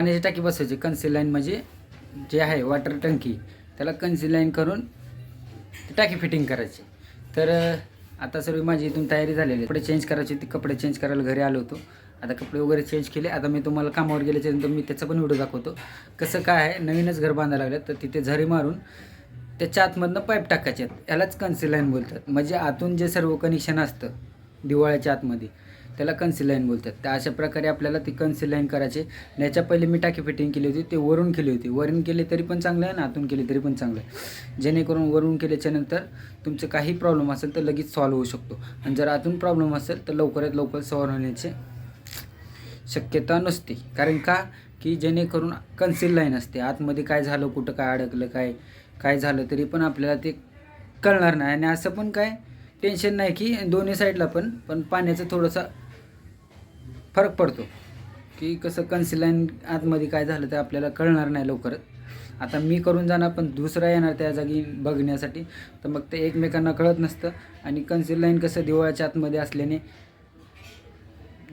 पाण्याची टाकी बसवायची कन्सी लाईन म्हणजे जे आहे वॉटर टंकी त्याला कन्सी लाईन करून टाकी फिटिंग करायची. तर आता सर्व माझी इथून तयारी झालेली आहे. कपडे चेंज करायचे ते कपडे चेंज करायला घरी आलो होतो. आता कपडे वगैरे चेंज केले. आता मी तुम्हाला कामावर गेल्याच्यानंतर मी त्याचा पण व्हिडिओ दाखवतो. कसं काय आहे नवीनच घर बांधायला लागलं तर तिथे झरी मारून त्याच्या आतमधनं पाईप टाकायचे आहेत. यालाच कन्सी लाईन बोलतात. म्हणजे आतून जे सर्व कनेक्शन असतं दिवाळ्याच्या आतमध्ये त्याला कन्सी लाईन बोलतात. तर अशा प्रकारे आपल्याला ती कन्सी लाईन करायची. याच्या पहिले मी टाकी फिटिंग केली होती ते वरून केली होती. वरून केली तरी पण चांगलं आहे ना आतून केली तरी पण चांगलं आहे. जेणेकरून वरून केल्याच्यानंतर तुमचं काही प्रॉब्लेम असेल तर लगेच सॉल्व्ह होऊ शकतो. आणि जर आतून प्रॉब्लेम असेल तर लवकरात लवकर सॉल्व्ह होण्याचे शक्यता नसते. कारण का? की जेणेकरून कन्सिल लाईन असते. आतमध्ये काय झालं कुठं काय अडकलं काय काय झालं तरी पण आपल्याला ते कळणार नाही. आणि असं पण काय टेन्शन नाही की दोन्ही साईडला पण. पण पाण्याचं थोडंसं फरक पडतो की कसं कन्सिलाईन आतमध्ये काय झालं ते आपल्याला कळणार नाही लवकरच आता मी करून जाणार पण दुसरा येणार त्या जागी बघण्यासाठी. तर मग ते एकमेकांना कळत नसतं आणि कन्सिलाईन कसं दिवाळाच्या आतमध्ये असल्याने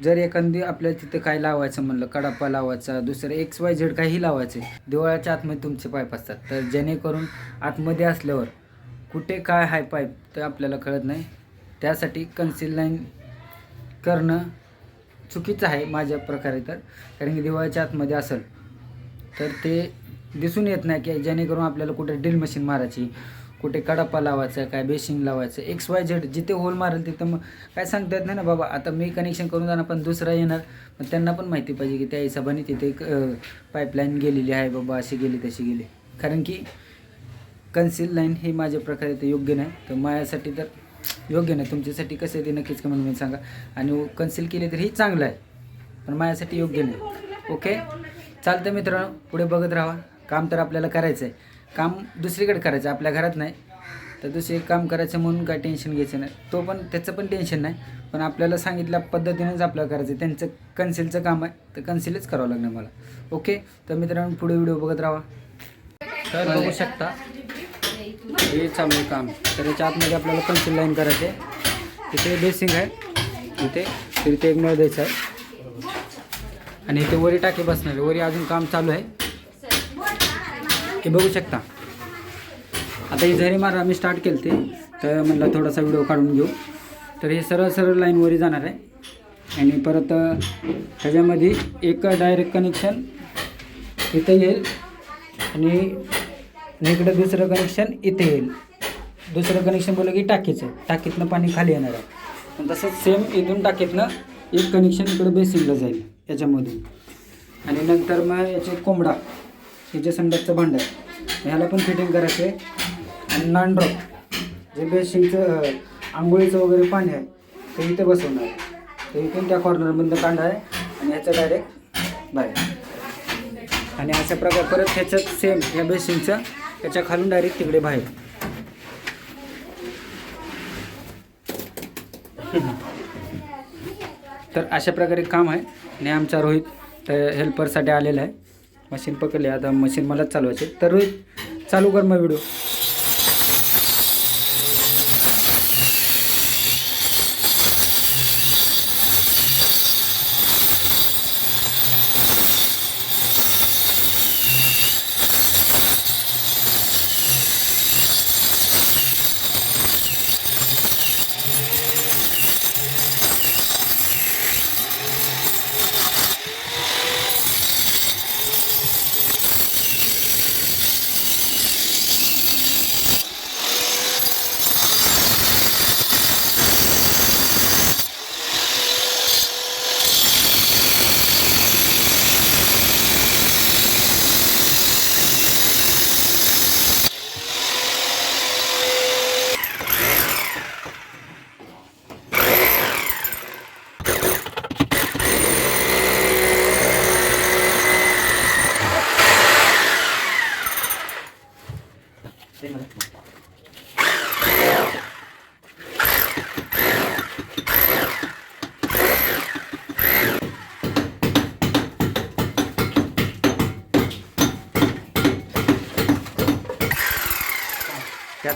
जर एखादी आपल्याला तिथं काय लावायचं म्हणलं कडापा लावायचा दुसरं एक्स वाय झेड काही लावायचे दिवाळाच्या आतमध्ये तुमचे पाईप असतात तर जेणेकरून आतमध्ये असल्यावर कुठे काय हाय पाईप ते आपल्याला कळत नाही. त्यासाठी कन्सिल लाईन करणं चुकीचं आहे माझ्या प्रकारे तर. कारण की दिवाळीच्या आतमध्ये असेल तर ते दिसून येत नाही की जेणेकरून आपल्याला कुठे ड्रिल मशीन मारायची कुठे कडापा लावायचा काय बेसिंग लावायचं एक्स वाय झेड जिथे होल मारेल तिथं मग काय सांगता येत नाही ना बाबा. आता मी कनेक्शन करून जाणार पण दुसरा येणार. पण त्यांना पण माहिती पाहिजे की त्या हिशोबाने तिथे एक पाईपलाईन गेलेली आहे बाबा अशी गेली तशी गेली. कारण की कन्सील लाईन हे माझ्या प्रकारे ते योग्य नाही. तर माझ्यासाठी तर योग्य नाही. तुमच्यासाठी कसं आहे ते नक्कीच कमेंटमध्ये सांगा. आणि कन्सील केले तरीही चांगलं आहे. पण माझ्यासाठी योग्य नाही. ओके चालतं मित्रांनो. पुढे बघत राहा. काम तर आपल्याला करायचं आहे. काम दुसरीकडे करायचं आहे, आपल्या घरात नाही. तर दुसरे काम करायचं म्हणून काय टेन्शन घ्यायचं नाही. तो पण त्याचं पण टेन्शन नाही. पण आपल्याला सांगितल्या पद्धतीनेच आपल्याला करायचं आहे. त्यांचं कन्सिलचं काम आहे. तर कन्सिलच करावं लागणार मला. ओके तर मित्रांनो पुढे व्हिडिओ बघत राहा. तर बघू शकता. हे चालू आहे काम. तर याच्या आतमध्ये आपल्याला पेन्सिल लाईन करायचं. आहे तिथे बेसिंग आहे. इथे तर इथे एक नळ द्यायचं आहे. आणि इथे वरी टाकी बसणार वरी अजून काम चालू आहे. हे बघू शकता. आता ही झरी मारा आम्ही स्टार्ट केली ते तर म्हटलं थोडासा व्हिडिओ काढून घेऊ. तर हे सरळ सरळ लाईन वरी जाणार आहे. आणि परत त्याच्यामध्ये ह्याच्यामध्ये एक डायरेक्ट कनेक्शन इथं येईल. आणि आणि इकडं दुसरं कनेक्शन इथे येईल. दुसरं कनेक्शन बोललं की टाकीचं टाकीतनं पाणी खाली येणार आहे. आणि तसंच सेम इथून टाकीतनं एक कनेक्शन इकडं बेसिनला जाईल याच्यामधून. आणि नंतर मग याचे कोंबडा हे जे संडासचं भांडं आहे ह्याला पण फिटिंग करायचं आहे. आणि नांड्रॉप जे बेसिनचं आंघोळीचं वगैरे पाणी आहे ते इथे बसवणार आहे. तर इथून त्या कॉर्नरमधनं कांदा आहे आणि ह्याचं डायरेक्ट बाहेर. आणि अशा प्रकारे परत ह्याच्यात सेम या बेसिनचं त्याच्या खालून डायरेक्ट तिकडे बाहेर. तर अशा प्रकारे काम आहे. आणि आमचा रोहित तर हेल्परसाठी आलेला आहे. मशीन पकडली. आता मशीन मलाच चालवायचे. तर रोहित चालू कर मग व्हिडिओ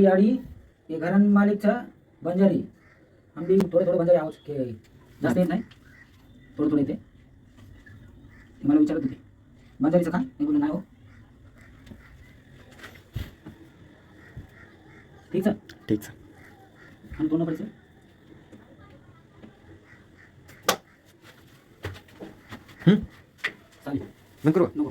गाडी हे घरान मालिकचा बंजारी. आम्ही थोडं थोडं बंजारी आहोत की जास्त येत नाही. थोडं थोडं येते. ते मला विचारत होते. बंजारीचं का? मी बोललो नाही हो. ठीक आहे ठीक आणि पूर्ण हं? चालेल. करू नको.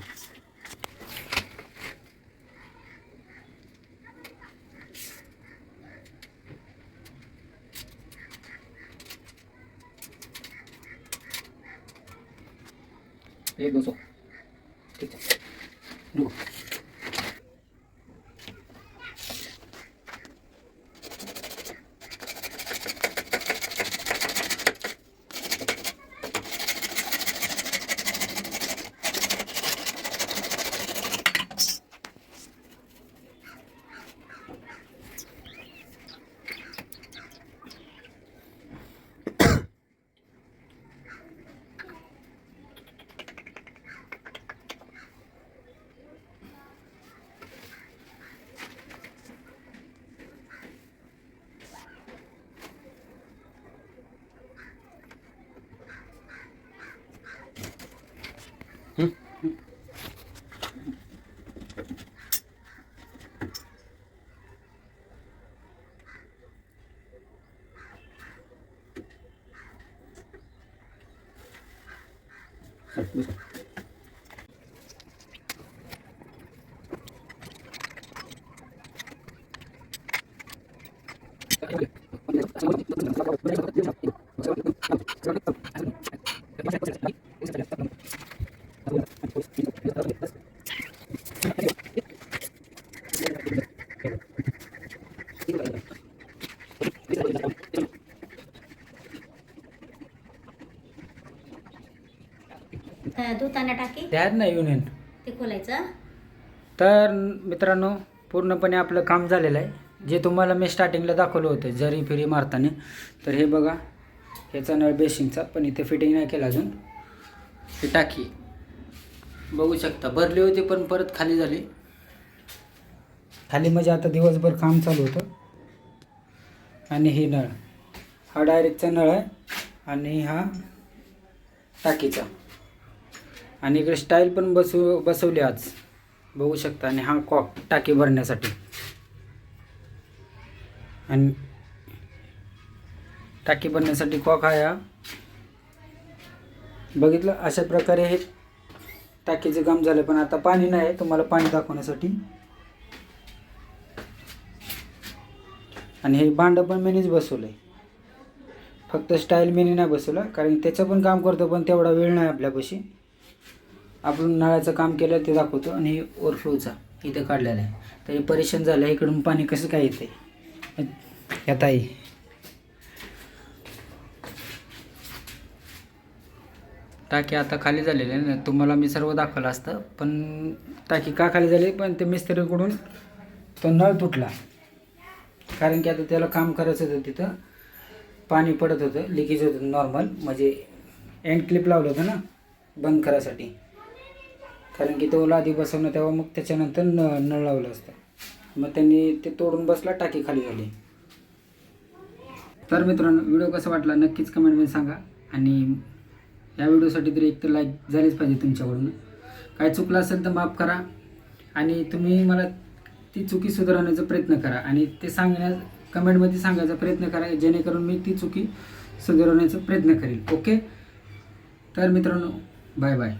एक दो सौ ठीक है रुको चल, धुताना टाकी. त्यात नाही युनियन ते खोलायचं. तर मित्रांनो पूर्णपणे आपलं काम झालेलं आहे. जे तुम्हाला मी स्टार्टिंगला दाखवलं होतं जरी फिरी मारताना तर हे बघा ह्याचा नळ बेसिंगचा पण इथे फिटिंग नाही केला अजून. ही टाकी. बघू शकता भरली होती पण परत खाली झाली. खाली म्हणजे आता दिवसभर काम चालू होतं. आणि ही नळ. हा डायरेक्टचा नळ आहे आणि हा टाकीचा. आणि इकडे स्टाईल पण बसू बसवली आज. बघू शकता आणि हा कॉक टाकी भरण्यासाठी. आणि टाकी बनण्यासाठी कॉक आहे हा. बघितलं? अशा प्रकारे हे टाकीचं काम झालं पण आता पाणी नाही आहे तुम्हाला पाणी दाखवण्यासाठी. आणि हे भांडं पण मीनीच बसवलं आहे फक्त स्टाईल मिनी नाही बसवलं कारण त्याचं पण काम करतो पण तेवढा वेळ नाही आपल्यापाशी. आपण नळाचं काम केलं ते दाखवतो आणि हे ओव्हरफ्लोचा इथं काढलेलं आहे. तर हे परेशान झालं इकडून पाणी कसं काय येते या ताई. टाकी आता खाली झालेली आहे ना तुम्हाला मी सर्व दाखवलं असतं पण टाकी का खाली झाली पण ते मिस्त्रीकडून तो नळ तुटला. कारण की आता त्याला काम करायचं होतं तिथं पाणी पडत होतं लिकेज होतं नॉर्मल म्हणजे एंड क्लिप लावलं होतं ना बंद करायसाठी. कारण की तो आधी बसवणं तेव्हा मग त्याच्यानंतर न नळ लावलं असतं. मग त्यांनी ते तोडून बसला टाकी खाली झाली. तर मित्रांनो व्हिडिओ कसा वाटला नक्कीच कमेंटमध्ये सांगा. आणि या व्हिडिओसाठी तरी एक तर लाईक झालीच पाहिजे तुमच्याकडून. काय चुकलं असेल तर माफ करा. आणि तुम्ही मला ती चुकी सुधारण्याचा प्रयत्न करा. आणि ते सांगण्या कमेंटमध्ये सांगायचा प्रयत्न करा जेणेकरून मी ती चुकी सुधारवण्याचा प्रयत्न करेल ओके तर मित्रांनो बाय बाय